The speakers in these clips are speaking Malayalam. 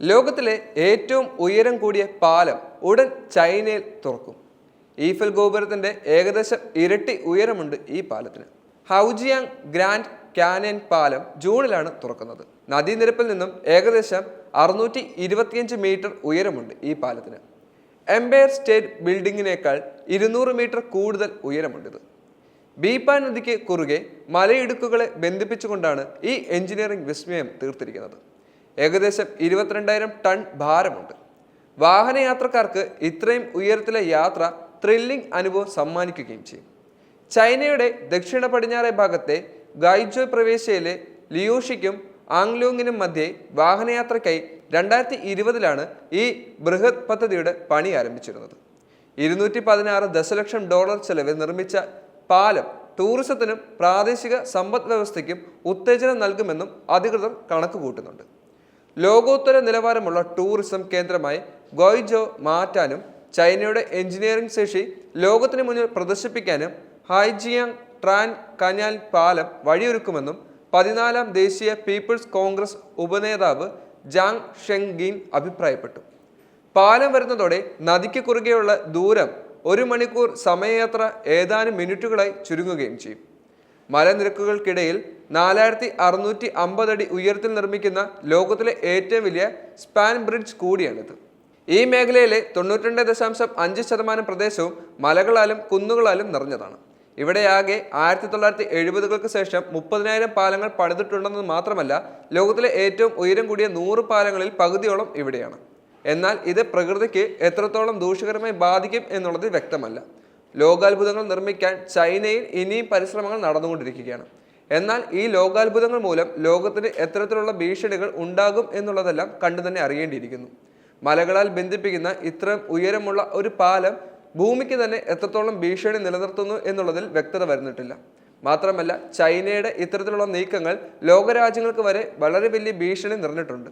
ലോകത്തിലെ ഏറ്റവും ഉയരം കൂടിയ പാലം ഉടൻ ചൈനയിൽ തുറക്കും. ഈഫൽ ഗോപുരത്തിന്റെ ഏകദേശം ഇരട്ടി ഉയരമുണ്ട് ഈ പാലത്തിന്. ഹൗജിയാങ് ഗ്രാൻഡ് കാനൻ പാലം ജൂണിലാണ് തുറക്കുന്നത്. നദീനിരപ്പിൽ നിന്നും ഏകദേശം അറുന്നൂറ്റി ഇരുപത്തിയഞ്ച് മീറ്റർ ഉയരമുണ്ട് ഈ പാലത്തിന്. എംപയർ സ്റ്റേറ്റ് ബിൽഡിങ്ങിനേക്കാൾ ഇരുന്നൂറ് മീറ്റർ കൂടുതൽ ഉയരമുണ്ടിത് ബീപ്പാൻ നദിക്ക് കുറുകെ മലയിടുക്കുകളെ ബന്ധിപ്പിച്ചുകൊണ്ടാണ് ഈ എഞ്ചിനീയറിംഗ് വിസ്മയം തീർത്തിരിക്കുന്നത്. ഏകദേശം ഇരുപത്തിരണ്ടായിരം ടൺ ഭാരമുണ്ട്. വാഹനയാത്രക്കാർക്ക് ഇത്രയും ഉയരത്തിലെ യാത്ര ത്രില്ലിംഗ് അനുഭവം സമ്മാനിക്കുകയും ചെയ്യും. ചൈനയുടെ ദക്ഷിണ പടിഞ്ഞാറേ ഭാഗത്തെ ഗൈജോ പ്രവേശ്യയിലെ ലിയോഷിക്കും ആംഗ്ലോങ്ങിനും മധ്യേ വാഹനയാത്രയ്ക്കായി രണ്ടായിരത്തി ഇരുപതിലാണ് ഈ ബൃഹത് പദ്ധതിയുടെ പണി ആരംഭിച്ചിരുന്നത്. ഇരുന്നൂറ്റി പതിനാറ് ദശലക്ഷം ഡോളർ ചെലവിൽ നിർമ്മിച്ച പാലം ടൂറിസത്തിനും പ്രാദേശിക സമ്പദ് വ്യവസ്ഥയ്ക്കും ഉത്തേജനം നൽകുമെന്നും അധികൃതർ കണക്ക് കൂട്ടുന്നുണ്ട് ലോകോത്തര നിലവാരമുള്ള ടൂറിസം കേന്ദ്രമായി ഗോയ്ജോ മാറ്റാനും ചൈനയുടെ എഞ്ചിനീയറിംഗ് ശേഷി ലോകത്തിന് മുന്നിൽ പ്രദർശിപ്പിക്കാനും ഹൈജിയാങ് ട്രാൻ കനാൽ പാലം വഴിയൊരുക്കുമെന്നും പതിനാലാം ദേശീയ പീപ്പിൾസ് കോൺഗ്രസ് ഉപനേതാവ് ജാങ് ഷെങ്ഗീൻ അഭിപ്രായപ്പെട്ടു. പാലം വരുന്നതോടെ നദിക്ക് കുറുകെയുള്ള ദൂരം ഒരു മണിക്കൂർ സമയയാത്ര ഏതാനും മിനിറ്റുകളായി ചുരുങ്ങുകയും ചെയ്യും. മലനിരക്കുകൾക്കിടയിൽ നാലായിരത്തി അറുന്നൂറ്റി അമ്പത് അടി ഉയരത്തിൽ നിർമ്മിക്കുന്ന ലോകത്തിലെ ഏറ്റവും വലിയ സ്പാൻ ബ്രിഡ്ജ് കൂടിയാണിത്. ഈ മേഖലയിലെ തൊണ്ണൂറ്റിരണ്ട് ദശാംശം അഞ്ച് ശതമാനം പ്രദേശവും മലകളാലും കുന്നുകളാലും നിറഞ്ഞതാണ്. ഇവിടെയാകെ ആയിരത്തി തൊള്ളായിരത്തി എഴുപതുകൾക്ക് ശേഷം മുപ്പതിനായിരം പാലങ്ങൾ പണിതിട്ടുണ്ടെന്ന് മാത്രമല്ല ലോകത്തിലെ ഏറ്റവും ഉയരം കൂടിയ നൂറ് പാലങ്ങളിൽ പകുതിയോളം ഇവിടെയാണ്. എന്നാൽ ഇത് പ്രകൃതിക്ക് എത്രത്തോളം ദൂഷ്യകരമായി ബാധിക്കും എന്നുള്ളത് വ്യക്തമല്ല. ലോകാത്ഭുതങ്ങൾ നിർമ്മിക്കാൻ ചൈനയിൽ ഇനിയും പരിശ്രമങ്ങൾ നടന്നുകൊണ്ടിരിക്കുകയാണ്. എന്നാൽ ഈ ലോകാത്ഭുതങ്ങൾ മൂലം ലോകത്തിന് എത്തരത്തിലുള്ള ഭീഷണികൾ ഉണ്ടാകും എന്നുള്ളതെല്ലാം കണ്ടു തന്നെ അറിയേണ്ടിയിരിക്കുന്നു. മലകളാൽ ബന്ധിപ്പിക്കുന്ന ഇത്രയും ഉയരമുള്ള ഒരു പാലം ഭൂമിക്ക് തന്നെ എത്രത്തോളം ഭീഷണി നിലനിർത്തുന്നു എന്നുള്ളതിൽ വ്യക്തത വരുന്നിട്ടില്ല. മാത്രമല്ല ചൈനയുടെ ഇത്തരത്തിലുള്ള നീക്കങ്ങൾ ലോകരാജ്യങ്ങൾക്ക് വരെ വളരെ വലിയ ഭീഷണി നിറഞ്ഞിട്ടുണ്ട്.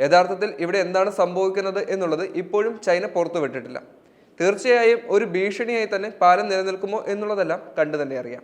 യഥാർത്ഥത്തിൽ ഇവിടെ എന്താണ് സംഭവിക്കുന്നത് എന്നുള്ളത് ഇപ്പോഴും ചൈന പുറത്തുവിട്ടിട്ടില്ല. തീർച്ചയായും ഒരു ഭീഷണിയായി തന്നെ പാലം നിലനിൽക്കുമോ എന്നുള്ളതെല്ലാം കണ്ടു തന്നെ അറിയാം.